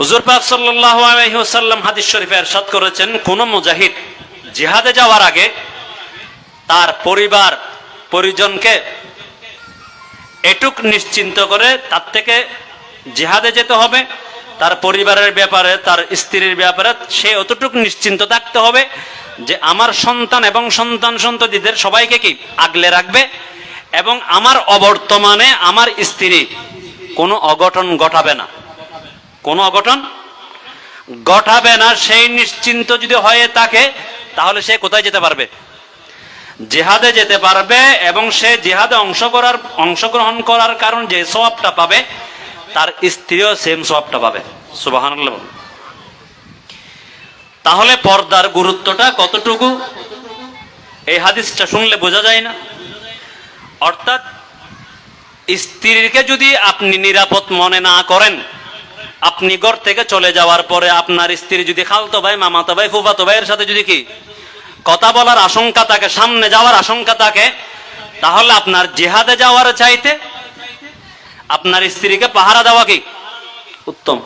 হুজুর পাক সাল্লাহ আলহিহসাল্লাম হাদিস শরীফে এরশাদ করেছেন, কোন মুজাহিদ জিহাদে যাওয়ার আগে তার পরিবার, পরিজনকে এটুক নিশ্চিন্ত করে তার থেকে জিহাদে যেতে হবে, তার পরিবারের ব্যাপারে, তার স্ত্রীর ব্যাপারে সে অতটুক নিশ্চিন্ত থাকতে হবে যে আমার সন্তান এবং সন্তান সন্ততিদের সবাইকে কি আগলে রাখবে এবং আমার অবর্তমানে আমার স্ত্রী কোনো অঘটন ঘটাবে না। কোনো অঘটন ঘটাবে না, সেই নিশ্চিন্ত যদি হয়ে থাকে তাহলে সে কোথায় যেতে পারবে? জেহাদে যেতে পারবে এবং সে জেহাদে অংশ করার, অংশগ্রহণ করার কারণ যে সওয়াবটা পাবে, তার স্ত্রীও সেম সওয়াবটা পাবে। বলুন। তাহলে পর্দার গুরুত্বটা কতটুকু? এই হাদিসটা শুনলে বোঝা যায় না। অর্থাৎ স্ত্রীকে যদি আপনি নিরাপদ মনে না করেন আপনি ঘর থেকে চলে যাওয়ার পরে আপনার স্ত্রী যদি খালতো ভাই, মামাতো ভাই, ফুফাতো ভাইয়ের সাথে যদি কি কথা বলার আশঙ্কা থাকে, সামনে যাওয়ার আশঙ্কা থাকে, তাহলে আপনার জেহাদে যাওয়ার চাইতে আপনার স্ত্রীকে পাহারা দেওয়া কি? উত্তম।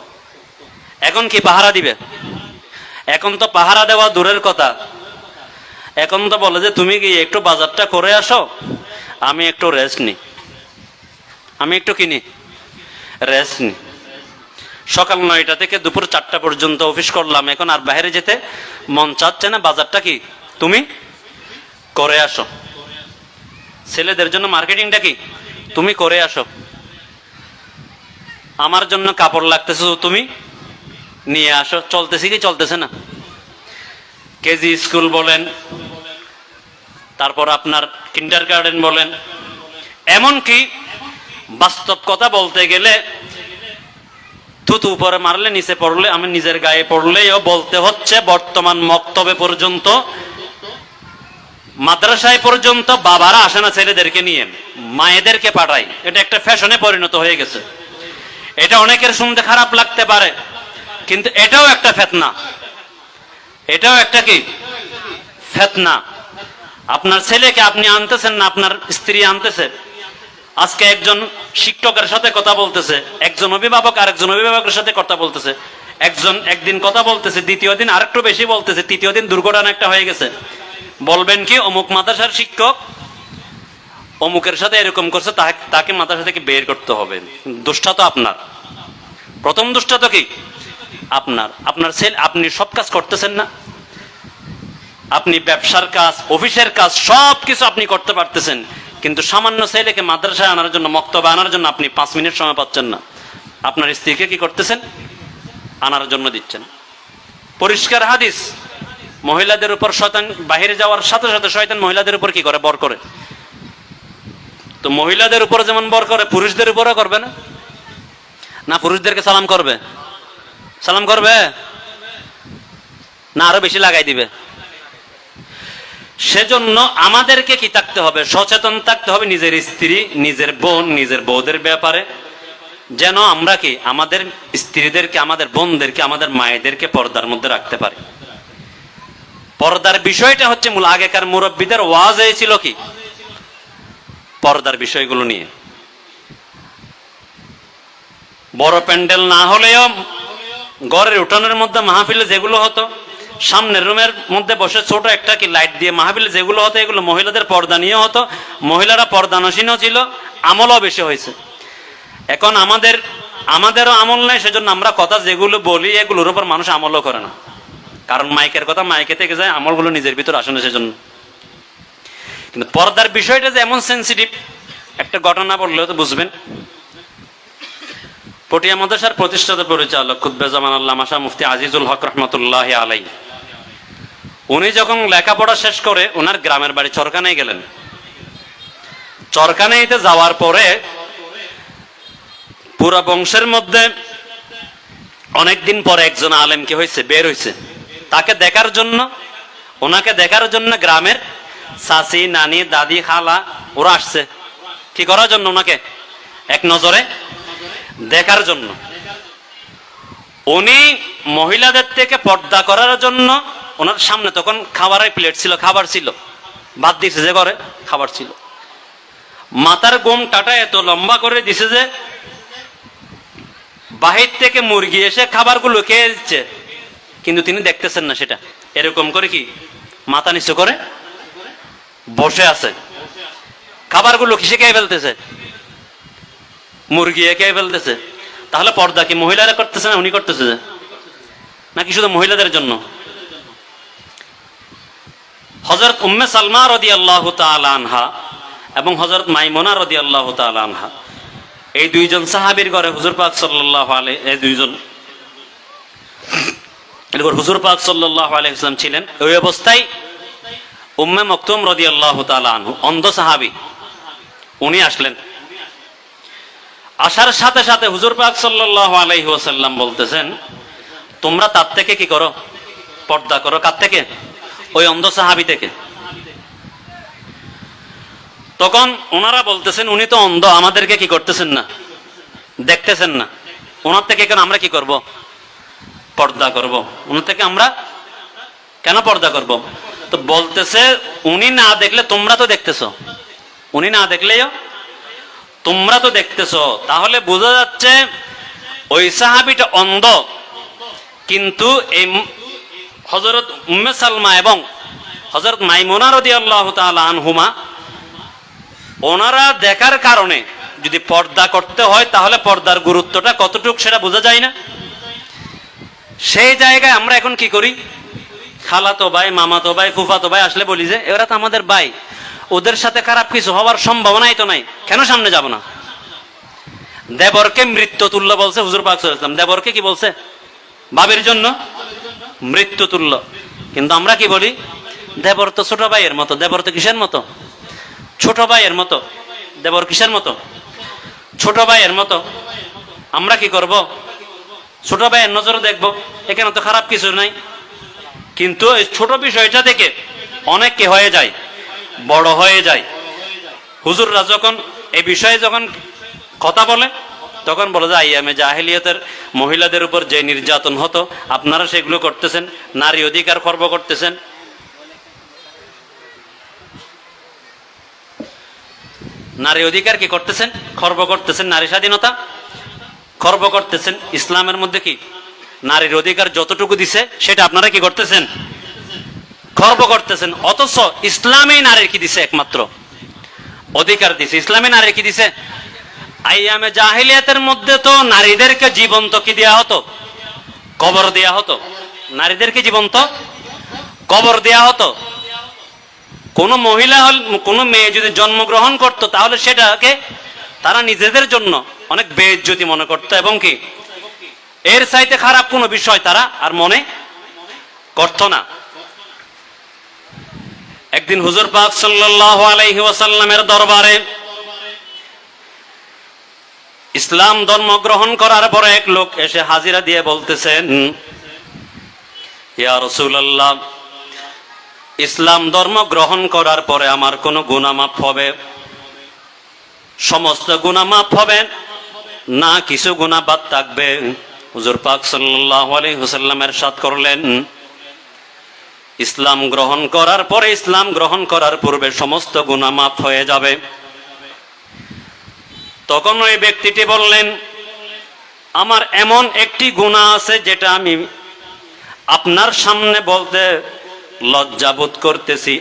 এখন কি পাহারা দিবে? এখন তো পাহারা দেওয়া দূরের কথা। এখন তো বলে যে, তুমি কি একটু বাজারটা করে আসো, আমি একটু রেস্ট নিই আমি একটু কিনি রেস্ট নিই সকাল নয়টা থেকে দুপুর চারটা পর্যন্ত অফিস করলাম। এখন আর বাইরে যেতে মন চাচ্ছে না। বাজারটা কি? তুমি? করে আসো। ছেলেদের জন্য মার্কেটিংটা কি? তুমি করে আসো। আমার জন্য কাপড় লাগতেছে তুমি নিয়ে আসো। চলতেছে কি? চলতেছে না। কেজি স্কুল বলেন, তারপর আপনার কিন্ডার গার্ডেন বলেন। এমনকি বাস্তব কথা বলতে গেলে থুতু উপরে মারলে, নিচে পড়লে, আমি নিজের গায়ে পড়লেও বলতে হচ্ছে, বর্তমান মক্তবে পর্যন্ত, মাদ্রাসায় পর্যন্ত বাবারা আসে না ছেলেদেরকে নিয়ে, মায়েদেরকে পাঠায়। এটা একটা ফ্যাশনে পরিণত হয়ে গেছে। এটা অনেকের শুনতে খারাপ লাগতে পারে, কিন্তু এটাও একটা ফেতনা। এটাও একটা কি? ফেতনা। আপনার ছেলেকে আপনি আনতেছেন না, আপনার স্ত্রী আনতেছে? আজকে একজন শিক্ষকের সাথে কথা বলতেছে, একজন অভিভাবক আর একজন অভিভাবকের সাথে কথা বলতেছে। একজন একদিন কথা বলতেছে, দ্বিতীয় দিন আরেকটু বেশি বলতেছে, তৃতীয় দিন দুর্ঘটনা একটা হয়ে গেছে। বলবেন কি, অমুক মাদ্রাসার শিক্ষক অমুকের সাথে এরকম করছে তাকে- মাদ্রাসা থেকে বের করতে হবে। দোষটা তো আপনার। প্রথম দোষটা তো কি? আপনার। আপনার ছেলে আপনি সব কাজ করতেছেন না। আপনি ব্যবসার কাজ, অফিসের কাজ সব কিছু আপনি করতে পারতেছেন। কিন্তু সামান্য ছেলেকে মাদ্রাসায় আনার জন্য, মক্তবে আনার জন্য আপনি পাঁচ মিনিট সময় পাচ্ছেন না। আপনার স্ত্রীকে কি করতেছেন? আনার জন্য দিচ্ছেন। পরিষ্কার হাদিস, মহিলাদের উপর শয়তান বাহিরে যাওয়ার সাথে সাথে শয়তান মহিলাদের উপর কি করে? বর করে। তো মহিলাদের উপর যেমন বর করে, পুরুষদের উপরও করবে না? না, পুরুষদেরকে সালাম করবে? সালাম করবে? না, আরও বেশি লাগাই দিবে। সেজন্য আমাদেরকে কি থাকতে হবে? সচেতন থাকতে হবে নিজের স্ত্রী, নিজের বোন, নিজের বউদের ব্যাপারে। যেন আমরা কি আমাদের স্ত্রীদেরকে, আমাদের বোনদেরকে, আমাদের মায়েদেরকে পর্দার মধ্যে রাখতে পারি। পর্দার বিষয়টা হচ্ছে মূল আগেকার মুরব্বীদের ওয়াজ হয়েছিল কি? পর্দার বিষয়গুলো নিয়ে। বড় প্যান্ডেল না হলেও ঘরের উঠানের মধ্যে মাহফিলে যেগুলো হতো সামনের রুমের মধ্যে বসে ছোট একটা কি লাইট দিয়ে মাহফিলে যেগুলো হতো, এগুলো মহিলাদের পর্দা নিয়ে হতো। মহিলারা পর্দানসীনও ছিল, আমলও বেশি হয়েছে। এখন আমাদের, আমাদেরও আমল নেই, সেজন্য আমরা কথা যেগুলো বলি, এগুলোর উপর মানুষ আমলও করে না। কারণ মাইকের কথা মাইকে থেকে যায়, আমলগুলো নিজের ভিতর আসে না সেজন্য। কিন্তু পর্দার বিষয়টা যে এমন সেন্সিটিভ একটা ঘটনা বললেও তো বুঝবেন। পটিয়া মাদ্রাসার প্রতিষ্ঠাতা পরিচালক খুদ্বে জামান আল্লাহ মাসা মুফতি আজিজুল হক রহমতুল্লাহ আলাই উনি যখন লেখাপড়া শেষ করে ওনার গ্রামের বাড়ি চরকানায় গেলেন। চরকানাইতে যাওয়ার পরে পুরা বংশের মধ্যে অনেকদিন পরে একজন আলেম কি হয়েছে, বের হয়েছে। তাকে দেখার জন্য ওনাকে দেখার জন্য গ্রামের চাচি, নানি, দাদি, খালা, ওরা আসছে। কি করার জন্য ওনাকে এক নজরে দেখার জন্য। উনি মহিলাদের থেকে পর্দা করার জন্য ওনার সামনে তখন খাবারের প্লেট ছিল, খাবার ছিল। বাদ দিছে যে করে খাবার ছিল। মাথার গোম টাটা এত লম্বা করে দিছে যে বাহির থেকে মুরগি এসে খাবারগুলো খেয়ে দিচ্ছে। কিন্তু তিনি দেখতেছেন না সেটা। এরকম করে কি মাথা নিচু করে বসে আছে। খাবারগুলো কিসে খেয়ে ফেলতেছে? মুরগি খেয়ে ফেলতেছে। তাহলে পর্দা কি মহিলারা করতেছে না উনি করতেছে নাকি শুধু মহিলাদের জন্য? হজরত উম্মে সালমা রদি আল্লাহ আনহা এবং হজরত মাইমোনা রদি আল্লাহ আনহা। এই দুইজন সাহাবির ঘরে হুজুর পাক সাল্লাহ আলাই, এই দুইজন এরপর হুজুর পাক সাল্লাহ আলাইসলাম ছিলেন। ওই অবস্থায় উম্মে মকতুম রদি আল্লাহ আনহু, অন্ধ সাহাবি, উনি আসলেন। আসার সাথে সাথে হুজুর পাক সাল্লাহ ওয়াসাল্লাম বলতেছেন, তোমরা তার থেকে কি করো? পর্দা করো কার থেকে? ওই অন্ধ সাহাবি থেকে। তখন ওনারা বলতেছেন, উনি তো অন্ধ, আমাদেরকে কি করতেছেন না? দেখতেছেন না। ওনার থেকে কেন আমরা কি করব? পর্দা করব। ওনার থেকে আমরা কেন পর্দা করব? তো বলতেছে, উনি না দেখলে তোমরা তো দেখতেছো। উনি না দেখলেও তোমরা তো দেখতেছো। তাহলে বোঝা যাচ্ছে, ওই সাহাবিটা অন্ধ। কিন্তু এই হজরত উম্মে সালমা এবং হজরত মাইমোনা রদি আল্লাহ আনহুমা, ওনারা দেখার কারণে যদি পর্দা করতে হয়, তাহলে পর্দার গুরুত্বটা কতটুকু সেটা বোঝা যায় না। সেই জায়গায় আমরা এখন কি করি? খালাতো ভাই, মামাতো ভাই, ফুফাতো ভাই আসলে বলি যে, এরা তো আমাদের ভাই, ওদের সাথে খারাপ কিছু হওয়ার সম্ভাবনাই তো নাই, কেন সামনে যাব না? দেবরকে মৃত্যু তুল্য বলছে হুজুর পাক দেবরকে কি বলছে? বাবের জন্য? মৃত্যু তুল্য কিন্তু আমরা কি বলি? দেবর তো ছোট ভাইয়ের মতো। দেবর তো কিসের মতো? ছোট ভাইয়ের মতো। দেবর কিসের মতো? ছোট ভাইয়ের মতো। আমরা কি করব? ছোট ভাইয়ের নজরে দেখব। এখানে তো খারাপ কিছু নাই। কিন্তু ছোট বিষয়টা থেকে অনেক কি হয়ে যায়? বড় হয়ে যায়। হুজুররা যখন এই বিষয়ে যখন কথা বলে তখন বলে যে আইয়ামে জাহেলিয়তের মহিলাদের উপর যে নির্যাতন হতো, আপনারা সেগুলো করতেছেন, নারী অধিকার খর্ব করতেছেন। নারী অধিকার কি করতেছেন? খর্ব করতেছেন নারী স্বাধীনতা? খর্ব করতেছেন ইসলামের মধ্যে কি? নারীর অধিকার যতটুকু দিছে, সেটা আপনারা কি করতেছেন? খর্ব করতেছেন, অথচ ইসলামে নারীর কি দিছে একমাত্র? অধিকার দিছে, ইসলামে নারীর কি দিছে? আইয়ামে জাহিলিয়াতের মধ্যে তো নারীদেরকে জীবন্ত কি দেয়া হতো? কবর দেয়া হতো। নারীদেরকে জীবন্ত? কবর দেয়া হতো। কোন মহিলা হল, কোন মেয়ে যদি জন্মগ্রহণ করত, তাহলে সেটাকে তারা নিজেদের জন্য অনেক বেজ্জতি মনে করত, এবং কি? এর চাইতে খারাপ কোনো বিষয় তারা আর মনে করত না। একদিন হুজুর পাক সাল্লাল্লাহু আলাইহি ওয়াসাল্লামের দরবারে ইসলাম ধর্ম গ্রহণ করার পরে এক লোক এসে হাজিরা দিয়ে বলতেছেন ইয়া ইসলাম ধর্ম গ্রহণ করার পরে আমার কোনো গুনামাপ হবে? সমস্ত গুনামাপ হবে? না কিছু গুণা বাদ থাকবে। হুজুর পাক সাল্লাল্লাহু আলাইহি ওয়াসাল্লামের সাথ করলেন ইসলাম গ্রহণ করার পরে ইসলাম গ্রহণ করার পূর্বে সমস্ত মাফ হয়ে যাবে। তখন ওই ব্যক্তিটি বললেন, আমার এমন একটি গুণা আছে যেটা আমি আপনার সামনে বলতে লজ্জাবোধ করতেছি।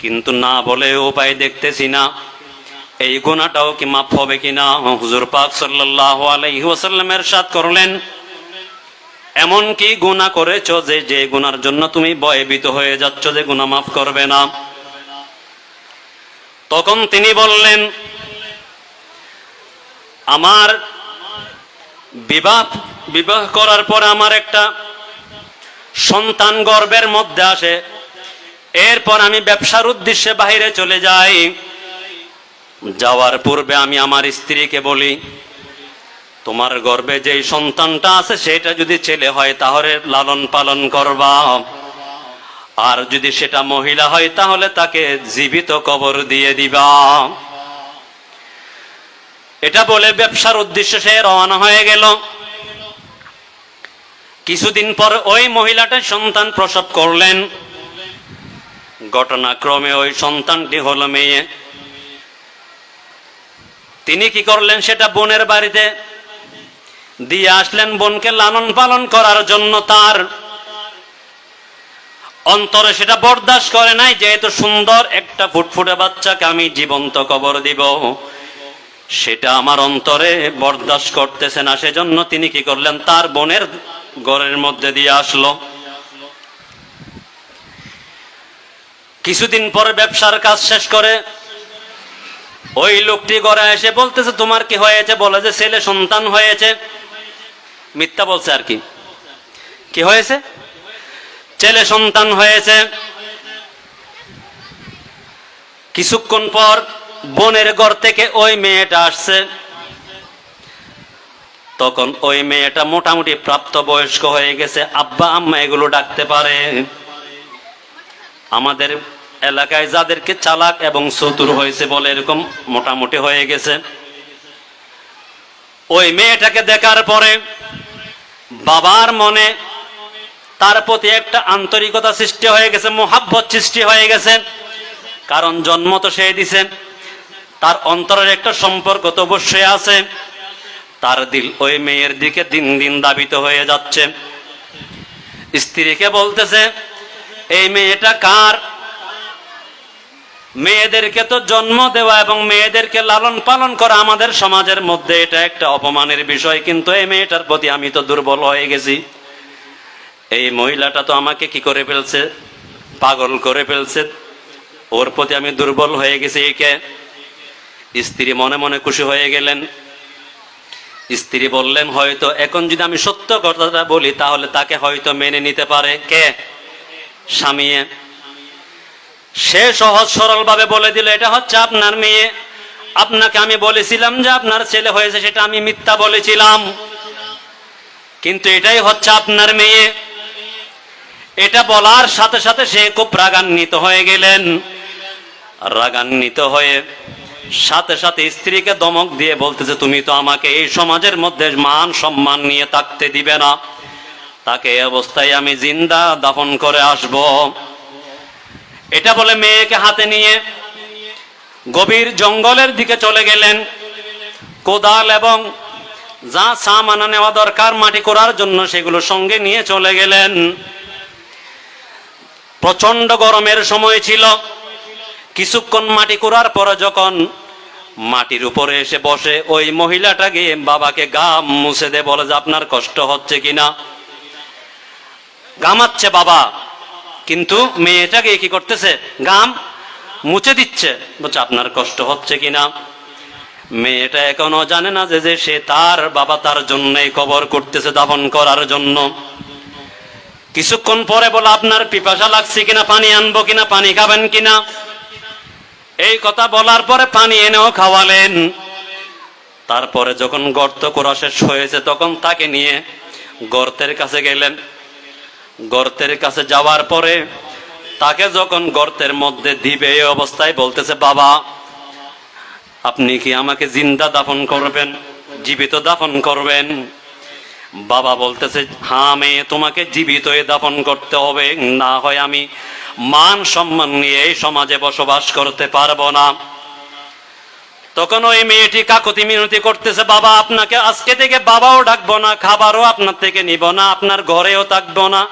কিন্তু না বলে উপায় দেখতেছি না। এই গুণাটাও কি মাফ হবে কিনা হুজুর পাক সাল্লাল্লাহু আলাইহি ওয়াসাল্লামের সাথ করলেন, এমন কি গুণা করেছ যে যে গুনার জন্য তুমি ভয়ভীত হয়ে যাচ্ছ যে গুণা মাফ করবে না? তখন তিনি বললেন আমার বিবাহ বিবাহ করার পর আমার একটা সন্তান গর্বের মধ্যে আসে। এরপর আমি ব্যবসার উদ্দেশ্যে বাইরে চলে যাই। যাওয়ার পূর্বে আমি আমার স্ত্রীকে বলি, তোমার গর্বে যেই সন্তানটা আছে, সেটা যদি ছেলে হয়, তাহলে লালন পালন করবা। আর যদি সেটা মহিলা হয়, তাহলে তাকে জীবিত কবর দিয়ে দিবা। এটা বলে ব্যবসার উদ্দেশ্যে সে রওনা হয়ে গেল। কিছুদিন পর ওই মহিলাটা সন্তান প্রসব করলেন। ঘটনাক্রমে ওই সন্তানটি হলো মেয়ে। তিনি কি করলেন সেটা বোনের বাড়িতে দিয়ে আসলেন বোনকে লালন পালন করার জন্য তার। অন্তরে সেটা বরদাস্ত করে নাই, যেহেতু সুন্দর একটা ফুটফুটে বাচ্চাকে আমি জীবন্ত কবর দিব। সেটা আমার অন্তরে বরদাস্ত করতেছে না, সেজন্য তিনি কি করলেন? তার বোনের ঘরের মধ্যে দিয়ে আসলো। কিছুদিন পরে ব্যবসার কাজ শেষ করে ওই লোকটি ঘরে এসে বলতেছে, তোমার কি হয়েছে? বলে যে, ছেলে সন্তান হয়েছে। মিথ্যা বলছে আর কি। কি হয়েছে? ছেলে সন্তান হয়েছে। কিছুক্ষণ পর বোনের ঘর থেকে ওই মেয়েটা আসছে। তখন ওই মেয়েটা মোটামুটি প্রাপ্ত বয়স্ক হয়ে গেছে। আব্বা, আম্মা এগুলো ডাকতে পারে। আমাদের এলাকায় যাদেরকে চালাক এবং চতুর হয়েছে বলে এরকম মোটামুটি হয়ে গেছে। ওই মেয়েটাকে দেখার পরে বাবার মনে তার প্রতি একটা আন্তরিকতা সৃষ্টি হয়ে গেছে, মোহাব্বত সৃষ্টি হয়ে গেছে। কারণ জন্ম তো সে দিছে। তার অন্তরের একটা সম্পর্ক তো অবশ্যই আছে। তার দিল ওই মেয়ের দিকে দিন দিন দাবিত হয়ে যাচ্ছে। স্ত্রীকে বলতেছে, এই মেয়েটা কার? মেয়েদেরকে তো জন্ম দেওয়া এবং মেয়েদেরকে লালন পালন করা আমাদের সমাজের মধ্যে এটা একটা অপমানের বিষয়, কিন্তু এই মেয়েটার প্রতি আমি তো দুর্বল হয়ে গেছি। এই মহিলাটা তো আমাকে কি করে ফেলছে? পাগল করে ফেলছে। ওর প্রতি আমি দুর্বল হয়ে গেছি। একে স্ত্রী মনে মনে খুশি হয়ে গেলেন। স্ত্রী বললেন, হয়তো এখন যদি আমি সত্য কথাটা বলি, তাহলে তাকে হয়তো মেনে নিতে পারে। কে? স্বামী। সে সহজ সরল ভাবে বলে দিল, এটা হচ্ছে আপনার মেয়ে। আপনাকে আমি বলেছিলাম যে আপনার ছেলে হয়েছে, সেটা আমি মিথ্যা বলেছিলাম। কিন্তু এটাই হচ্ছে আপনার মেয়ে। এটা বলার সাথে সাথে সে খুব রাগান্বিত হয়ে গেলেন। রাগান্বিত হয়ে সাথে সাথে স্ত্রীকে দমক দিয়ে বলতেছে, তুমি তো আমাকে এই সমাজের মধ্যে মান সম্মান নিয়ে থাকতে দিবে না। তাকে অবস্থায় আমি জিন্দা দাফন করে আসব। এটা বলে মেয়েকে হাতে নিয়ে গভীর জঙ্গলের দিকে চলে গেলেন। কোদাল এবং যা সামানা নেওয়া দরকার মাটি করার জন্য সেগুলো সঙ্গে নিয়ে চলে গেলেন। প্রচণ্ড গরমের সময় ছিল। কিছুক্ষণ মাটি করার পরে যখন মাটির উপরে এসে বসে, ওই মহিলাটা গিয়ে বাবাকে গাম মুছে দে, বলে যে আপনার কষ্ট হচ্ছে কিনা। গামাচ্ছে বাবা, কিন্তু মেয়েটাকে কি করতেছে? গাম মুছে দিচ্ছে। বলছে, আপনার কষ্ট হচ্ছে কিনা? মেয়েটা এখনও জানে না যে সে তার বাবা তার জন্যই কবর করতেছে, দাফন করার জন্য। কিছুক্ষণ পরে বলে, আপনার পিপাসা লাগছে কিনা? পানি আনব কিনা? পানি খাবেন কিনা? এই কথা বলার পরে পানি এনেও খাওয়ালেন। তারপরে যখন গর্ত করা শেষ হয়েছে, তখন তাকে নিয়ে গর্তের কাছে গেলেন। গর্তের কাছে যাওয়ার পরে তাকে যখন গর্তের মধ্যে দিবে এই অবস্থায় বলতেছে, বাবা, আপনি কি আমাকে জিন্দা দাফন করবেন, জীবিত দাফন করবেন? বাবা বলতেছে হ্যাঁ মেয়ে তোমাকে জীবিত দাফন করতে হবে। না হয় আমি মান সম্মান নিয়ে এই সমাজে বসবাস করতে পারব না। তখন ওই মেয়েটি কাকতি মিনতি করতেছে, বাবা, আপনাকে আজকে থেকে বাবাও ডাকবো না, খাবারও আপনার থেকে নিব না, আপনার ঘরেও থাকব না।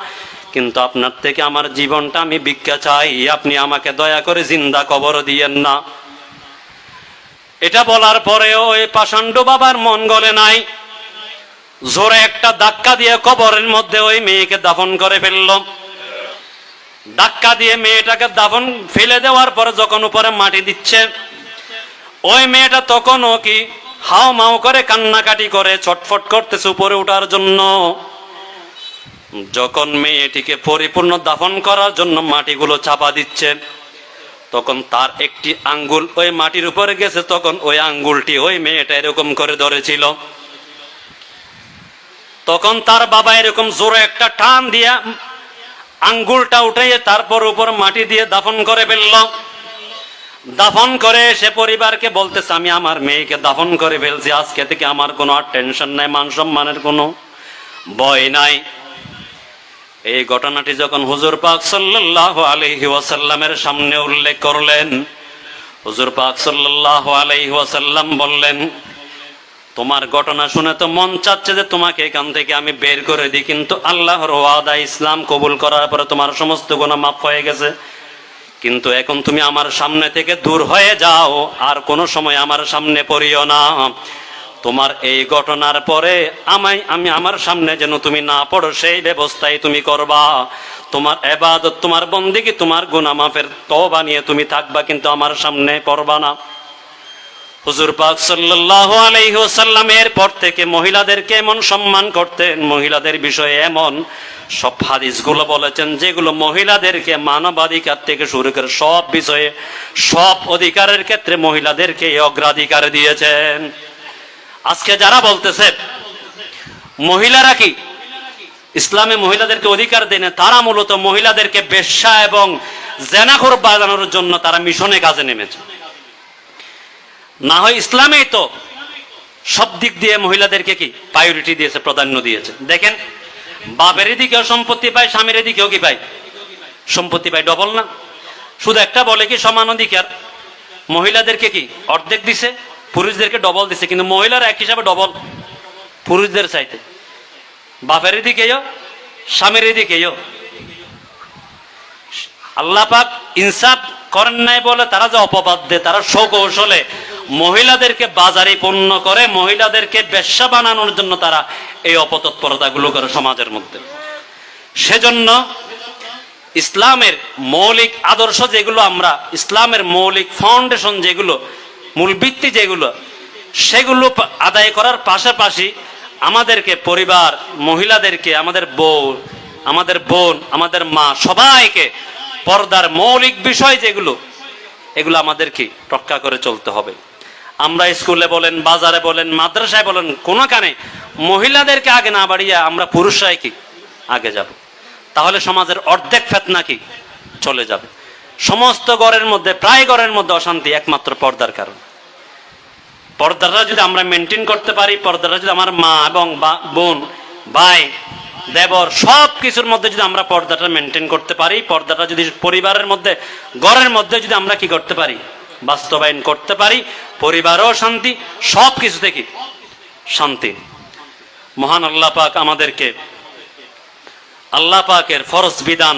কিন্তু আপনার থেকে আমার জীবনটা আমি ভিক্ষা চাই, আপনি আমাকে দয়া করে জিন্দা কবর দিয়েন না। এটা বলার পরেও ওই পাষাণ্ড বাবার মন গলে নাই। জোরে একটা ধাক্কা দিয়ে কবরের মধ্যে ওই মেয়েকে দাফন করে ফেলল। ধাক্কা দিয়ে মেয়েটাকে দাফন ফেলে দেওয়ার পরে যখন উপরে মাটি দিচ্ছে, ওই মেয়েটা তখনও কি হাও মাও করে কান্নাকাটি করে, ছটফট করতেছে উপরে ওঠার জন্য। যখন মেয়েটিকে পরিপূর্ণ দাফন করার জন্য মাটিগুলো চাপা দিচ্ছে, তখন তার একটি আঙ্গুল ওই মাটির উপরে গেছে, তখন ওই আঙ্গুলটি ওই মেয়েটা এরকম করে ধরেছিল। তখন তার বাবা এরকম জোরে একটা টান দিয়া আঙ্গুলটা উঠাইয়ে তারপর উপর মাটি দিয়ে দাফন করে ফেলল। দাফন করে সে পরিবারকে বলতেছে, আমি আমার মেয়েকে দাফন করে ফেলছি, আজকে থেকে আমার কোনো আর টেনশন নাই, মান সম্মানের কোনো ভয় নাই। এই ঘটনাটি যখন হুজুর পাক সাল্লাল্লাহু আলাইহি ওয়াসাল্লামের সামনে উল্লেখ করলেন, হুজুর পাক সাল্লাল্লাহু আলাইহি ওয়াসাল্লাম বললেন তোমার ঘটনা শুনে তো মন চাচ্ছে যে তোমাকে এখান থেকে আমি বের করে দিই, কিন্তু আল্লাহর ওয়াদা ইসলাম কবুল করার পরে তোমার সমস্ত গুণা মাফ হয়ে গেছে। কিন্তু এখন তুমি আমার সামনে থেকে দূর হয়ে যাও, আর কোনো সময় আমার সামনে পড়িও না। তোমার এই ঘটনার পরে আমায়, আমি আমার সামনে যেন তুমি না পড়ো, সেই ব্যবস্থাই তুমি করবা। তোমার এবাদত, তোমার বন্দিকে তোমার গুণা মাফের তবা নিয়ে তুমি থাকবা, কিন্তু আমার সামনে পড়বা না। হুজুর পাক সাল্লাল্লাহু আলাইহি ওয়াসাল্লাম এর পর থেকে মহিলাদেরকে এমন সম্মান করতেন, মহিলাদের বিষয়ে এমন সব হাদিসগুলো বলেছেন যেগুলো মহিলাদেরকে মানবাধিকার থেকে শুরু করে সব বিষয়ে, সব অধিকারের ক্ষেত্রে মহিলাদেরকে অগ্রাধিকার দিয়েছেন। আজকে যারা বলতেছে, মহিলারা কি? ইসলামে মহিলাদেরকে অধিকার দেয় না, তারা মূলত মহিলাদেরকে বেশ্যা এবং জেনাখোর বাজানোর জন্য তারা মিশনে কাজে নেমেছে। না হয় ইসলামেই তো। সব দিক দিয়ে মহিলাদেরকে কি প্রায়োরিটি দিয়েছে, প্রাধান্য দিয়েছে। দেখেন, বাপের দিকেও সম্পত্তি পায়, স্বামীর দিকেও কি পায়? সম্পত্তি পায় ডবল না। শুধু একটা বলে কি সমান অধিকার? মহিলাদেরকে কি অর্ধেক দিছে, পুরুষদেরকে ডবল দিছে, কিন্তু মহিলারা এক হিসাবে ডবল পুরুষদের চাইতে। বাপের দিকেও স্বামীর দিকেও আল্লাহ পাক ইনসাফ করেন নাই বলে তারা যে অপবাদ দেয়, তারা সৌকৌশলে মহিলাদেরকে বাজারে পণ্য করে, মহিলাদেরকে ব্যবসা বানানোর জন্য তারা এই অপতৎপরতাগুলো করে সমাজের মধ্যে। সেজন্য ইসলামের মৌলিক আদর্শ যেগুলো, আমরা ইসলামের মৌলিক ফাউন্ডেশন যেগুলো, মূল ভিত্তি যেগুলো, সেগুলো আদায় করার পাশাপাশি আমাদেরকে পরিবার, মহিলাদেরকে, আমাদের বউ, আমাদের বোন, আমাদের মা, সবাইকে পর্দার মৌলিক বিষয় যেগুলো, এগুলো আমাদেরকে রক্ষা করে চলতে হবে। আমরা স্কুলে বলেন, বাজারে বলেন, মাদ্রাসায় বলেন, কোনো কানে মহিলাদেরকে আগে না বাড়িয়ে আমরা পুরুষরাই কি? আগে যাব। তাহলে সমাজের অর্ধেক ফেতনা কি? চলে যাবে। সমস্ত ঘরের মধ্যে, প্রায় ঘরের মধ্যে অশান্তি একমাত্র পর্দার কারণ। পর্দাটা যদি আমরা মেনটেন করতে পারি পর্দাটা যদি আমার মা এবং বোন, ভাই, দেবর সব কিছুর মধ্যে যদি আমরা পর্দাটা মেনটেন করতে পারি, পর্দাটা যদি পরিবারের মধ্যে ঘরের মধ্যে যদি আমরা কি করতে পারি? বাস্তবায়ন করতে পারি, পরিবারও শান্তি সব কিছু থেকে শান্তি। মহান আল্লাহ পাক আমাদেরকে, আল্লাহ পাকের ফরজ বিধান